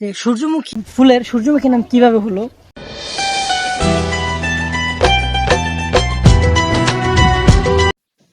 যে সূর্যমুখী ফুলের সূর্যমুখী নাম কীভাবে হলো?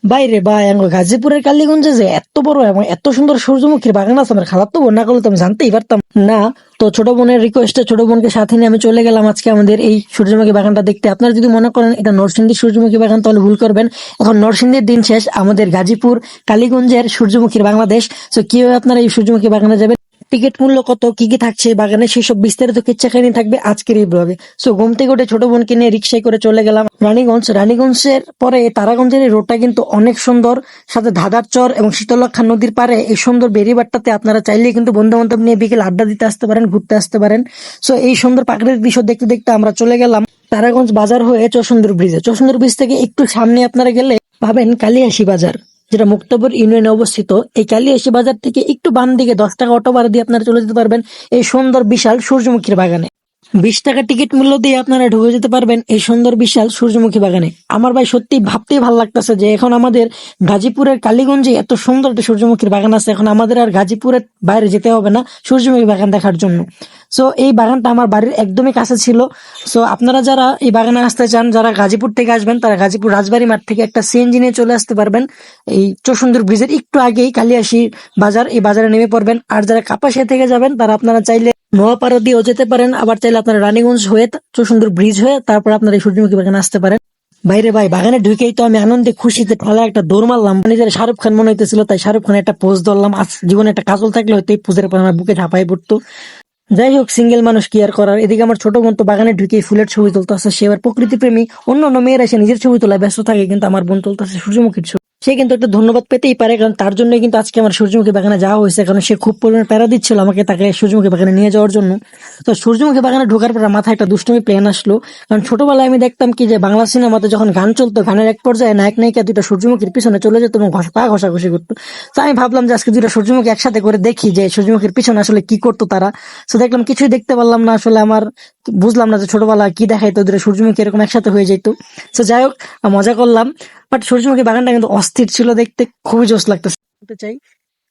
বাইরে বা গাজীপুরের কালীগঞ্জে যে এত বড় এবং এত সুন্দর সূর্যমুখীর বাগান আছে, আমার খালার তো বোন না করলে তো আমি জানতেই পারতাম। না, তো ছোট বোনের রিকোয়েস্টে ছোট বোনকে সাথে নিয়ে আমি চলে গেলাম আজকে আমাদের এই সূর্যমুখী বাগানটা দেখতে। আপনারা যদি মনে করেন এটা নরসিংদীর সূর্যমুখী বাগান, তাহলে ভুল করবেন। এখন নরসিংদীর দিন শেষ, আমাদের গাজীপুর, কালীগঞ্জের সূর্যমুখীর বাংলাদেশ। তো কীভাবে আপনারা এই সূর্যমুখী বাগানে যাবেন? টিকিট মূল্য কত, কি কি থাকছে বাগানে, সেসব বিস্তারিত কিচ্ছা কাহিনী থাকবে আজকের এই ব্লগে সো ঘুম থেকে উঠে ছোট বোনকে নিয়ে রিক্সায় করে চলে গেলাম রানীগঞ্জ। রানীগঞ্জের পরে তারাগঞ্জের এই রোডটা কিন্তু অনেক সুন্দর। সাথে ধাঁধার চর এবং শীতলক্ষা নদীর পারে এই সুন্দর বেরিবারটাতে আপনারা চাইলে কিন্তু বন্ধু বান্ধব নিয়ে বিকেল আড্ডা দিতে আসতে পারেন, ঘুরতে আসতে পারেন। সো এই সুন্দর প্রাকৃতিক দৃশ্য দেখতে দেখতে আমরা চলে গেলাম তারাগঞ্জ বাজার হয়ে চৌসুন্দর ব্রিজে। চৌসুন্দর ব্রিজ থেকে একটু সামনে আপনারা গেলে পাবেন কালিয়াসি বাজার। যেটা মুক্তাপুর ইউনিয়নে অবস্থিত, এই কালিয়াসি বাজার থেকে একটু বাম দিকে দশ টাকা অটো ভাড়া দিয়ে আপনারা চলে যেতে পারবেন এই সুন্দর বিশাল সূর্যমুখীর বাগানে। বিশ টাকা টিকিট মূল্য দিয়ে আপনারা ঢুকে যেতে পারবেন এই সুন্দর বিশাল সূর্যমুখী বাগানে। আমার ভাই সত্যি ভাবতেই ভালো লাগতেছে যে এখন আমাদের গাজীপুরের কালীগঞ্জে এত সুন্দর একটা সূর্যমুখীর বাগান আছে, এখন আমাদের আর গাজীপুরের বাইরে যেতে হবে না সূর্যমুখী বাগান দেখার জন্য। সো এই বাগানটা আমার বাড়ির একদমই কাছে ছিল। সো আপনারা যারা এই বাগানে আসতে চান, যারা গাজীপুর থেকে আসবেন, তারা গাজীপুর রাজবাড়ি মাঠ থেকে একটা সিএনজি নিয়ে চলে আসতে পারবেন। এই চৌসুন্দর ব্রিজের একটু আগেই কালিয়াসি বাজার, এই বাজারে নেমে পড়বেন। আর যারা কাপাসিয়া থেকে যাবেন, তারা আপনারা চাইলে নোয়াপাড়া দিয়েও যেতে পারেন। আবার চাইলে আপনারা রানীগঞ্জ হয়ে চৌসুন্দর ব্রিজ হয়ে তারপর আপনারা এই সূর্যমুখী বাগানে আসতে পারেন। বাইরে ভাই, বাগানে ঢুকেই তো আমি আনন্দে খুশিতে ঠেলা একটা দৌড় মারলাম। নিজের শাহরুখ খান মনে হইতেছিল, তাই শাহরুখ খানের একটা পোজ ধরলাম। আজ জীবনে একটা কাজল থাকলে হয়তো এই পোজের পর আমার বুকে ঝাঁপাই পড়তো। যাই হোক সিঙ্গেল মানুষ কি আর করার? এদিকে আমার ছোট বোন তো বাগানে ঢুকে ফুলের ছবি তুলতেছে। সে এবার প্রকৃতি প্রেমী অন্য অন্য মেয়েরা এসে নিজের ছবি তোলায় ব্যস্ত থাকে, কিন্তু আমার বোন তুলতে তুলতেছে সূর্যমুখীর ছবি। সে কিন্তু একটা ধন্যবাদ পেতেই পারে, কারণ তার জন্য কিন্তু আজকে আমার সূর্যমুখী বাগানে যাওয়া হয়েছে, কারণ সে খুব পরিমাণে প্যারা দিচ্ছিল আমাকে তাকে সূর্যমুখী বাগানে নিয়ে যাওয়ার জন্য। তো সূর্যমুখী বাগানে ঢোকার পর মাথায় একটা দুষ্টমি প্ল্যান আসলো, কারণ ছোটবেলায় আমি দেখতাম কি যে বাংলা সিনেমাতে যখন গান চলতো, গানের এক পর্যায়ে নায়ক নায়িকা দুটো সূর্যমুখীর পিছনে চলে যেত এবং পা ঘষাঘষি করতো। তো আমি ভাবলাম যে আজকে দুটো সূর্যমুখী একসাথে করে দেখি যে সূর্যমুখীর পিছনে আসলে কি করতো তারা। তো দেখলাম কিছুই দেখতে পারলাম না, আসলে আমার বুঝলাম না যে ছোটবেলা কি দেখাইতো দুটো সূর্যমুখী এরকম একসাথে হয়ে যেত তো যাই হোক মজা করলাম। বাট সূর্যমুখী বাগানটা কিন্তু অস্থির ছিল দেখতে, খুবই জোস লাগতেছে। বলতে চাই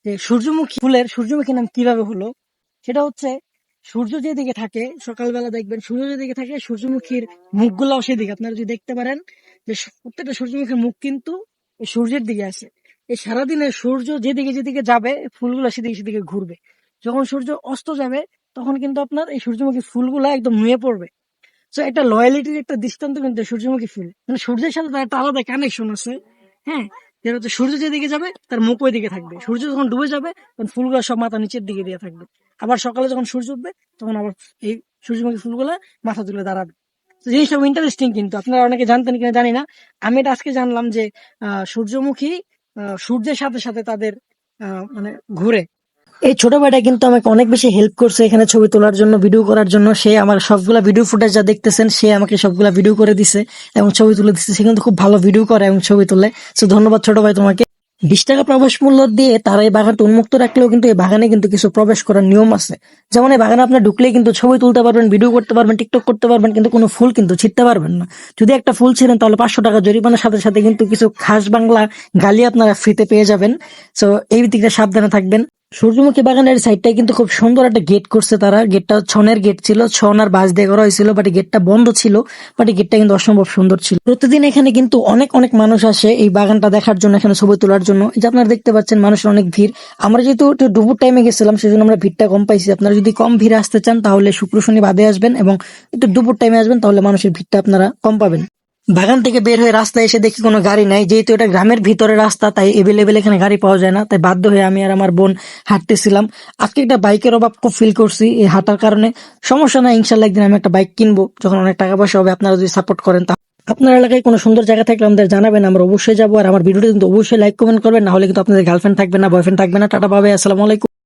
যে সূর্যমুখী ফুলের, সূর্যমুখী নাম কীভাবে হলো? সেটা হচ্ছে সূর্য যেদিকে থাকে, সকালবেলা দেখবেন সূর্য যেদিকে থাকে, সূর্যমুখীর মুখ মুখগুলাও সেদিকে। আপনারা যদি দেখতে পারেন যে প্রত্যেকটা সূর্যমুখীর মুখ কিন্তু সূর্যের দিকে আছে। এই সারাদিনে সূর্য যেদিকে যেদিকে যাবে, ফুলগুলো সেদিকে সেদিকে ঘুরবে। যখন সূর্য অস্ত যাবে তখন কিন্তু আপনার এই সূর্যমুখী ফুলগুলা একদম নুয়ে পড়বে। তো একটা লয়ালিটির একটা দৃষ্টান্ত কিন্তু সূর্যমুখী ফুল। মানে সূর্যের সাথে তার একটা আলাদা কানেকশন আছে হ্যাঁ? যেটা হচ্ছে সূর্য যেদিকে যাবে, তার মুখ ওই দিকে থাকবে। সূর্য যখন ডুবে যাবে, তখন ফুলগুলো সব মাথা নিচের দিকে দিয়ে থাকবে। আবার সকালে যখন সূর্য উঠবে, তখন আবার এই সূর্যমুখী ফুলগুলা মাথা তুলে দাঁড়াবে। জিনিসটা ইন্টারেস্টিং কিন্তু। আপনারা অনেকে জানতেন কিনা জানি না। আমি এটা আজকে জানলাম যে সূর্যমুখী সূর্যের সাথে সাথে তাদের মানে ঘুরে এই ছোট ভাইটা কিন্তু আমাকে অনেক বেশি হেল্প করছে এখানে ছবি তোলার জন্য ভিডিও করার জন্য। সে আমার সবগুলা ভিডিও ফুটেজ যা দেখতেছেন, সে আমাকে সবগুলা ভিডিও করে দিছে এবং ছবি তুলে দিচ্ছে সে কিন্তু খুব ভালো ভিডিও করে এবং ছবি তোলে। তো ধন্যবাদ ছোট ভাই তোমাকে। বিশ টাকা প্রবেশ মূল্য দিয়ে তারা এই বাগানটা উন্মুক্ত রাখলেও কিন্তু এই বাগানে কিন্তু কিছু প্রবেশ করার নিয়ম আছে। যেমন এই বাগানে আপনার ঢুকলেই কিন্তু ছবি তুলতে পারবেন ভিডিও করতে পারবেন টিকটক করতে পারবেন, কিন্তু কোনো ফুল কিন্তু ছিটতে পারবেন না। যদি একটা ফুল ছিলেন তাহলে পাঁচশো টাকা জরিমানার সাথে সাথে কিন্তু কিছু খাস বাংলা গালি আপনারা ফ্রিতে পেয়ে যাবেন। তো এই দিকটা সাবধানে থাকবেন। সূর্যমুখী বাগানের সাইডটাই কিন্তু খুব সুন্দর একটা গেট করছে তারা। গেটটা ছনের গেট ছিল, ছন আর বাঁশ দিয়ে করা হয়েছিল বাট গেটটা বন্ধ ছিল বাট গেটটা কিন্তু অসম্ভব সুন্দর ছিল। প্রতিদিন এখানে কিন্তু অনেক অনেক মানুষ আসে এই বাগানটা দেখার জন্য, এখানে ছবি তোলার জন্য। এই যে আপনারা দেখতে পাচ্ছেন মানুষের অনেক ভিড়। আমরা যেহেতু একটু দুপুর টাইমে গেছিলাম, সেজন্য আমরা ভিড়টা কম পাইছি। আপনারা যদি কম ভিড় আসতে চান, তাহলে শুক্র, শনি বাদে আসবেন এবং একটু দুপুর টাইমে আসবেন, তাহলে মানুষের ভিড়টা আপনারা কম পাবেন। বাগান থেকে বের হয়ে রাস্তায় এসে দেখি কোনো গাড়ি নাই। যেহেতু এটা গ্রামের ভিতরে রাস্তা, তাই এভেলেবেল এখানে গাড়ি পাওয়া যায় না। তাই বাধ্য হয়ে আমি আর আমার বোন হাঁটতেছিলাম। আজকে একটা বাইকের অভাব খুব ফিল করছি এই হাঁটার কারণে। সমস্যা না ইনশাল্লাহ একদিন আমি একটা বাইক কিনবো। যখন অনেক টাকা পয়সা হবে, আপনারা যদি সাপোর্ট করেন তা আপনার এলাকায় কোনো সুন্দর জায়গা থাকলে আমাদের জানাবেন, আমরা অবশ্যই যাব। আর আমার ভিডিওটি কিন্তু অবশ্যই লাইক কমেন্ট করবেন। না হলে কিন্তু আপনাদের গার্লফ্রেন্ড থাকবে না বয়ফ্রেন্ড থাকবে না। টাটা পাবে আসসালামু আলাইকুম।